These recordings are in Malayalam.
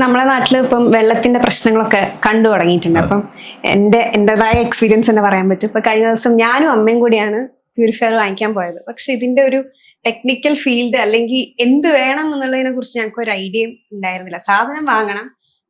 നമ്മുടെ നാട്ടിൽ ഇപ്പം വെള്ളത്തിന്റെ പ്രശ്നങ്ങളൊക്കെ കണ്ടു തുടങ്ങിയിട്ടുണ്ട്. അപ്പം എന്റെ എന്റെതായ എക്സ്പീരിയൻസ് തന്നെ പറയാൻ പറ്റും. ഇപ്പൊ കഴിഞ്ഞ ദിവസം ഞാനും അമ്മയും കൂടിയാണ് പ്യൂരിഫയർ വാങ്ങിക്കാൻ പോയത്. പക്ഷെ ഇതിന്റെ ഒരു ടെക്നിക്കൽ ഫീൽഡ് അല്ലെങ്കിൽ എന്ത് വേണം എന്നുള്ളതിനെ കുറിച്ച് ഞങ്ങൾക്ക് ഒരു ഐഡിയയും ഉണ്ടായിരുന്നില്ല. സാധനം വാങ്ങണം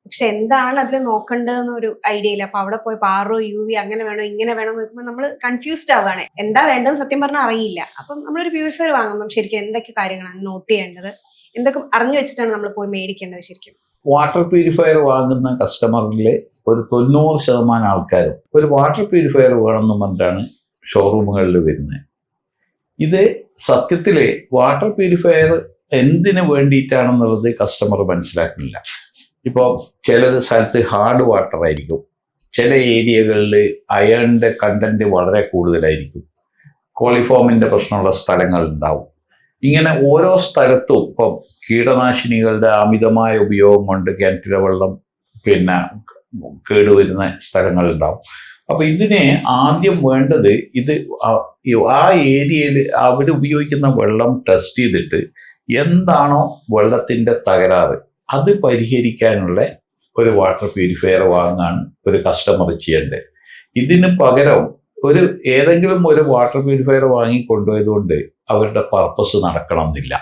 പക്ഷെ എന്താണ് അതിൽ നോക്കേണ്ടതെന്ന് ഒരു ഐഡിയ ഇല്ല. അപ്പൊ അവിടെ പോയി പാറോ യു വി അങ്ങനെ വേണോ ഇങ്ങനെ വേണോ എന്ന് നോക്കുമ്പോൾ നമ്മൾ കൺഫ്യൂസ്ഡ് ആവുകയാണ്. എന്താ വേണ്ടതെന്ന് സത്യം പറഞ്ഞാൽ അറിയില്ല. അപ്പം നമ്മളൊരു പ്യൂരിഫയർ വാങ്ങുമ്പം ശരിക്കും എന്തൊക്കെ കാര്യങ്ങളാണ് നോട്ട് ചെയ്യേണ്ടത്? എന്തൊക്കെ അറിഞ്ഞു വെച്ചിട്ടാണ് നമ്മൾ പോയി മേടിക്കേണ്ടത് ശരിക്കും? വാട്ടർ പ്യൂരിഫയർ വാങ്ങുന്ന കസ്റ്റമറിലെ ഒരു തൊണ്ണൂറ് ശതമാനം ആൾക്കാരും ഒരു വാട്ടർ പ്യൂരിഫയർ വേണമെന്ന് പറഞ്ഞിട്ടാണ് ഷോറൂമുകളിൽ വരുന്നത്. ഇത് സത്യത്തിൽ വാട്ടർ പ്യൂരിഫയർ എന്തിനു വേണ്ടിയിട്ടാണെന്നുള്ളത് കസ്റ്റമർ മനസ്സിലാക്കുന്നില്ല. ഇപ്പോൾ ചില സ്ഥലത്ത് ഹാർഡ് വാട്ടർ ആയിരിക്കും. ചില ഏരിയകളിൽ അയണിന്റെ കണ്ടന്റ് വളരെ കൂടുതലായിരിക്കും. കോളിഫോമിന്റെ പ്രശ്നമുള്ള സ്ഥലങ്ങൾ ഉണ്ടാവും ഇങ്ങനെ ഓരോ സ്ഥലത്തും ഇപ്പം കീടനാശിനികളുടെ അമിതമായ ഉപയോഗം കൊണ്ട് കിണറ്റിലെ വെള്ളം പിന്നെ കേടുവരുന്ന സ്ഥലങ്ങളുണ്ടാവും അപ്പൊ ഇതിനെ ആദ്യം വേണ്ടത് ഇത് ആ- ഏരിയയിൽ അവർ ഉപയോഗിക്കുന്ന വെള്ളം ടെസ്റ്റ് ചെയ്തിട്ട് എന്താണോ വെള്ളത്തിന്റെ തകരാറ് അത് പരിഹരിക്കാനുള്ള ഒരു വാട്ടർ പ്യൂരിഫയർ വാങ്ങാൻ ഒരു കസ്റ്റമർ ചെയ്യേണ്ടത്. ഇതിന് പകരം ഒരു ഏതെങ്കിലും ഒരു വാട്ടർ പ്യൂരിഫയർ വാങ്ങി കൊണ്ടുപോയതുകൊണ്ട് അവരുടെ പർപ്പസ് നടക്കണം എന്നില്ല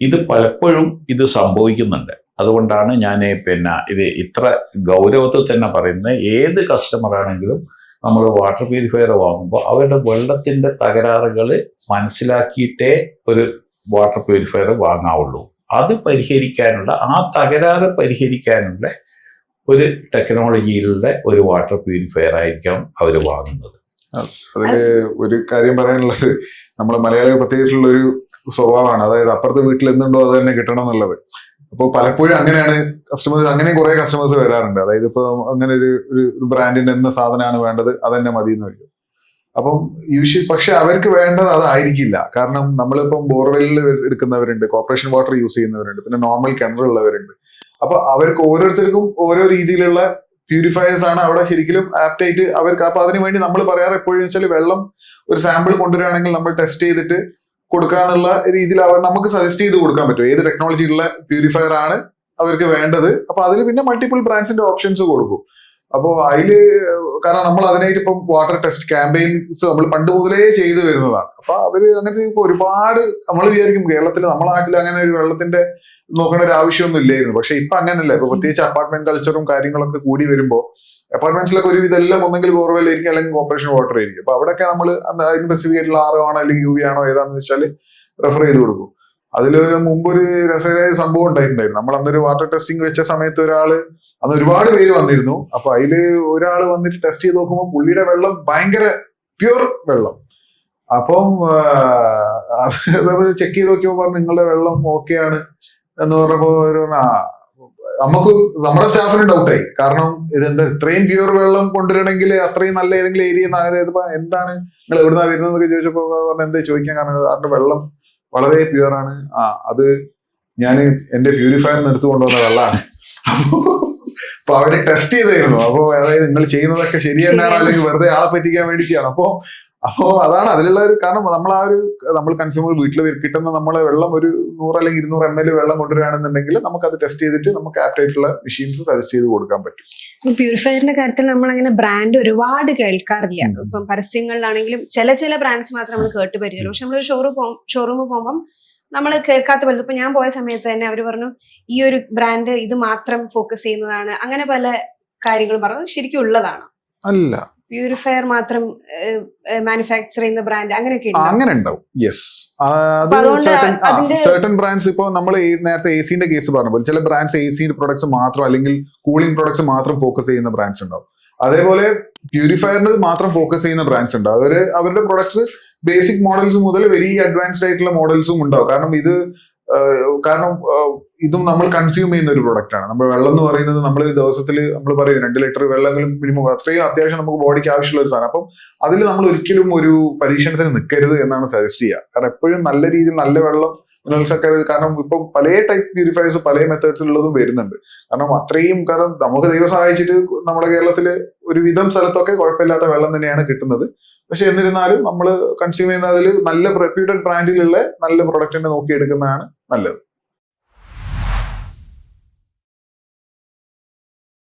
ഇത് പലപ്പോഴും ഇത് സംഭവിക്കുന്നുണ്ട്. അതുകൊണ്ടാണ് ഞാൻ പിന്നെ ഇത് ഇത്ര ഗൗരവത്തിൽ തന്നെ പറയുന്നത്. ഏത് കസ്റ്റമർ ആണെങ്കിലും നമ്മൾ വാട്ടർ പ്യൂരിഫയർ വാങ്ങുമ്പോൾ അവരുടെ വെള്ളത്തിന്റെ തകരാറുകൾ മനസ്സിലാക്കിയിട്ടേ ഒരു വാട്ടർ പ്യൂരിഫയർ വാങ്ങാവുള്ളൂ. അത് പരിഹരിക്കാനുള്ള ആ തകരാറ് പരിഹരിക്കാനുള്ള ഒരു ടെക്നോളജിയിലുള്ള ഒരു വാട്ടർ പ്യൂരിഫയർ ആയിരിക്കണം അവർ വാങ്ങുന്നത്. അതിൽ ഒരു കാര്യം പറയാനുള്ളത് നമ്മളെ മലയാളികൾ പ്രത്യേകിച്ചുള്ള ഒരു സ്വഭാവമാണ്. അതായത് അപ്പുറത്തെ വീട്ടിൽ എന്തുണ്ടോ അത് തന്നെ കിട്ടണം എന്നുള്ളത്. അപ്പോൾ പലപ്പോഴും അങ്ങനെയാണ് കസ്റ്റമേഴ്സ് അങ്ങനെ കുറെ കസ്റ്റമേഴ്സ് വരാറുണ്ട്. അതായത് ഇപ്പൊ അങ്ങനെ ഒരു ഒരു- ഒരു ബ്രാൻഡിന്റെ എന്ന സാധനമാണ് വേണ്ടത് അത് തന്നെ മതി എന്ന് വരും. അപ്പം യൂഷ്വൽ പക്ഷെ അവർക്ക് വേണ്ടത് അതായിരിക്കില്ല. കാരണം നമ്മളിപ്പം ബോർവെല്ലിൽ എടുക്കുന്നവരുണ്ട് കോർപ്പറേഷൻ വാട്ടർ യൂസ് ചെയ്യുന്നവരുണ്ട് പിന്നെ നോർമൽ കിണറുള്ളവരുണ്ട്. അപ്പൊ അവർക്ക് ഓരോരുത്തർക്കും ഓരോ രീതിയിലുള്ള പ്യൂരിഫയേഴ്സ് ആണ് അവിടെ ശരിക്കും ആപ്റ്റായിട്ട് അവർക്ക്. അപ്പൊ അതിനു വേണ്ടി നമ്മൾ പറയാറ് എപ്പോഴും വെച്ചാൽ വെള്ളം ഒരു സാമ്പിൾ കൊണ്ടുവരികയാണെങ്കിൽ നമ്മൾ ടെസ്റ്റ് ചെയ്തിട്ട് കൊടുക്കാന്നുള്ള രീതിയിൽ അവർ നമുക്ക് സജസ്റ്റ് ചെയ്ത് കൊടുക്കാൻ പറ്റും. ഏത് ടെക്നോളജിയുള്ള പ്യൂരിഫയർ ആണ് അവർക്ക് വേണ്ടത്. അപ്പൊ അതിൽ പിന്നെ മൾട്ടിപ്പിൾ ബ്രാൻഡ്സിന്റെ ഓപ്ഷൻസ് കൊടുക്കും. അപ്പോൾ അതിൽ കാരണം നമ്മൾ അതിനായിട്ട് ഇപ്പം വാട്ടർ ടെസ്റ്റ് ക്യാമ്പയിൻസ് നമ്മൾ പണ്ട് മുതലേ ചെയ്തു വരുന്നതാണ്. അപ്പൊ അവർ അങ്ങനത്തെ ഇപ്പൊ ഒരുപാട് നമ്മൾ വിചാരിക്കും കേരളത്തിൽ നമ്മളെ നാട്ടിൽ അങ്ങനെ ഒരു വെള്ളത്തിന്റെ നോക്കേണ്ട ഒരു ആവശ്യമൊന്നും ഇല്ലായിരുന്നു. പക്ഷെ ഇപ്പൊ അങ്ങനല്ല ഇപ്പൊ പ്രത്യേകിച്ച് അപ്പാർട്ട്മെന്റ് കൾച്ചറും കാര്യങ്ങളൊക്കെ കൂടി വരുമ്പോൾ അപ്പാർട്ട്മെന്റ്സിലൊക്കെ ഒരു ഇതെല്ലാം ഒന്നെങ്കിൽ ബോർവെൽ ആയിരിക്കും അല്ലെങ്കിൽ കോർപ്പറേഷൻ വാട്ടർ ആയിരിക്കും. അപ്പൊ അവിടെയൊക്കെ നമ്മൾ അതിന് സ്പെസിഫിക്കായിട്ടുള്ള ആറോ ആണോ അല്ലെങ്കിൽ യു വി ആണോ ഏതാന്ന് വെച്ചാൽ റെഫർ ചെയ്ത് കൊടുക്കും. അതിലൊരു മുമ്പൊരു രസകരമായ സംഭവം ഉണ്ടായിട്ടുണ്ടായിരുന്നു. നമ്മൾ അന്നൊരു വാട്ടർ ടെസ്റ്റിംഗ് വെച്ച സമയത്ത് ഒരാൾ അന്ന് ഒരുപാട് പേര് വന്നിരുന്നു. അപ്പൊ അതിൽ ഒരാൾ വന്നിട്ട് ടെസ്റ്റ് ചെയ്ത് നോക്കുമ്പോൾ പുള്ളിയുടെ വെള്ളം ഭയങ്കര പ്യുർ വെള്ളം. അപ്പം ചെക്ക് ചെയ്ത് നോക്കിയപ്പോൾ പറഞ്ഞു നിങ്ങളുടെ വെള്ളം ഓക്കെയാണ് എന്ന് പറഞ്ഞപ്പോ ഒരു നമുക്ക് നമ്മുടെ സ്റ്റാഫിന് ഡൗട്ടായി കാരണം ഇതെന്താ ഇത്രയും പ്യൂർ വെള്ളം കൊണ്ടുവരണമെങ്കിൽ അത്രയും നല്ല ഏതെങ്കിലും ഏരിയ എന്താണ് നിങ്ങൾ എവിടുന്നാ വരുന്നതെന്നൊക്കെ ചോദിച്ചപ്പോ പറഞ്ഞു എന്താ ചോദിക്കാൻ കാരണം? അതിന്റെ വെള്ളം വളരെ പ്യുവർ ആണ്. ആ അത് ഞാൻ എന്റെ പ്യൂരിഫയർ എടുത്തു കൊണ്ടുവന്ന വെള്ളമാണ് അപ്പോൾ അപ്പൊ അവർ ടെസ്റ്റ് ചെയ്തായിരുന്നു. അപ്പോ അതായത് നിങ്ങൾ ചെയ്യുന്നതൊക്കെ ശരി തന്നെയാണോ അല്ലെങ്കിൽ വെറുതെ ആളെ പറ്റിക്കാൻ വേണ്ടി ചെയ്യണം അപ്പോ അപ്പോ അതാണ് അതിലുള്ള ഒരു കാരണം. നമ്മൾ ആ ഒരു നമ്മൾ കൺസ്യൂമർ വീട്ടിൽ കിട്ടുന്ന നമ്മൾ വെള്ളം ഒരു നൂറ് അല്ലെങ്കിൽ ഇരുന്നൂറ് എം എൽ വെള്ളം കൊണ്ടുവരികയാണെന്നുണ്ടെങ്കിൽ നമുക്ക് അത് ടെസ്റ്റ് ചെയ്തിട്ട് നമുക്ക് ആപ്റ്റ് ആയിട്ടുള്ള മെഷീൻസ് സജസ്റ്റ് ചെയ്ത് കൊടുക്കാൻ പറ്റും. പ്യൂരിഫയറിന്റെ കാര്യത്തിൽ നമ്മൾ അങ്ങനെ ബ്രാൻഡ് ഒരുപാട് കേൾക്കാറില്ല. ഇപ്പം പരസ്യങ്ങളിലാണെങ്കിലും ചില ചില ബ്രാൻഡ്സ് മാത്രം നമ്മൾ കേട്ട് പരിചയമുള്ളൂ. പക്ഷെ നമ്മളൊരു ഷോറൂം ഷോറൂമിൽ പോകുമ്പം നമ്മൾ കേൾക്കാത്ത പലതും. ഇപ്പൊ ഞാൻ പോയ സമയത്ത് തന്നെ അവർ പറഞ്ഞു ഈ ഒരു ബ്രാൻഡ് ഇത് മാത്രം ഫോക്കസ് ചെയ്യുന്നതാണ്. അങ്ങനെ പല കാര്യങ്ങളും പറഞ്ഞു. ശരിക്കും ഉള്ളതാണ്. അല്ല. പ്യൂരിഫയർ മാത്രം മാനുഫാക്ചർ ചെയ്യുന്ന ബ്രാൻഡ് അങ്ങനെയൊക്കെ അങ്ങനെ ഉണ്ടാവും. യെസ് സെർട്ടൺ സർട്ടൻ ബ്രാൻഡ്സ് ഇപ്പോൾ നമ്മൾ നേരത്തെ എ സിന്റെ കേസ് പറഞ്ഞ പോലെ ചില ബ്രാൻഡ്സ് എ സിന്റെ പ്രൊഡക്ട്സ് മാത്രം അല്ലെങ്കിൽ കൂളിംഗ് പ്രൊഡക്ട്സ് മാത്രം ഫോക്കസ് ചെയ്യുന്ന ബ്രാൻഡ്സ് ഉണ്ടാവും. അതേപോലെ പ്യൂരിഫയറിന് മാത്രം ഫോക്കസ് ചെയ്യുന്ന ബ്രാൻഡ്സ് ഉണ്ട്. അവർ അവരുടെ പ്രൊഡക്ട്സ് ബേസിക് മോഡൽസ് മുതൽ വെരി അഡ്വാൻസ്ഡ് ആയിട്ടുള്ള മോഡൽസും ഉണ്ടാവും. കാരണം ഇത് കാരണം ഇതും നമ്മൾ കൺസ്യൂം ചെയ്യുന്ന ഒരു പ്രൊഡക്റ്റ് ആണ്. നമ്മൾ വെള്ളം എന്ന് പറയുന്നത് നമ്മൾ ദിവസത്തിൽ നമ്മൾ പറയും രണ്ട് ലിറ്റർ വെള്ളമെങ്കിലും മിനിമം അത്രയും അത്യാവശ്യം നമുക്ക് ബോഡിക്ക് ആവശ്യമുള്ള ഒരു സാധനം. അപ്പം അതിൽ നമ്മൾ ഒരിക്കലും ഒരു പരീക്ഷണത്തിന് നിൽക്കരുത് എന്നാണ് സജസ്റ്റ് ചെയ്യുക. കാരണം എപ്പോഴും നല്ല രീതിയിൽ നല്ല വെള്ളം ഒക്കെ കാരണം ഇപ്പം പല ടൈപ്പ് പ്യൂരിഫയേഴ്സ് പല മെത്തേഡ്സിലുള്ളതും വരുന്നുണ്ട്. കാരണം അത്രയും കാരണം നമുക്ക് ദൈവം സഹായിച്ചിട്ട് നമ്മുടെ കേരളത്തിൽ ഒരുവിധം സ്ഥലത്തൊക്കെ കുഴപ്പമില്ലാത്ത വെള്ളം തന്നെയാണ് കിട്ടുന്നത്. പക്ഷെ എന്നിരുന്നാലും നമ്മൾ കൺസ്യൂം ചെയ്യുന്നതിൽ നല്ല റെപ്യൂട്ടഡ് ബ്രാൻഡിലുള്ള നല്ല പ്രൊഡക്റ്റിനെ നോക്കിയെടുക്കുന്നതാണ് നല്ലത്.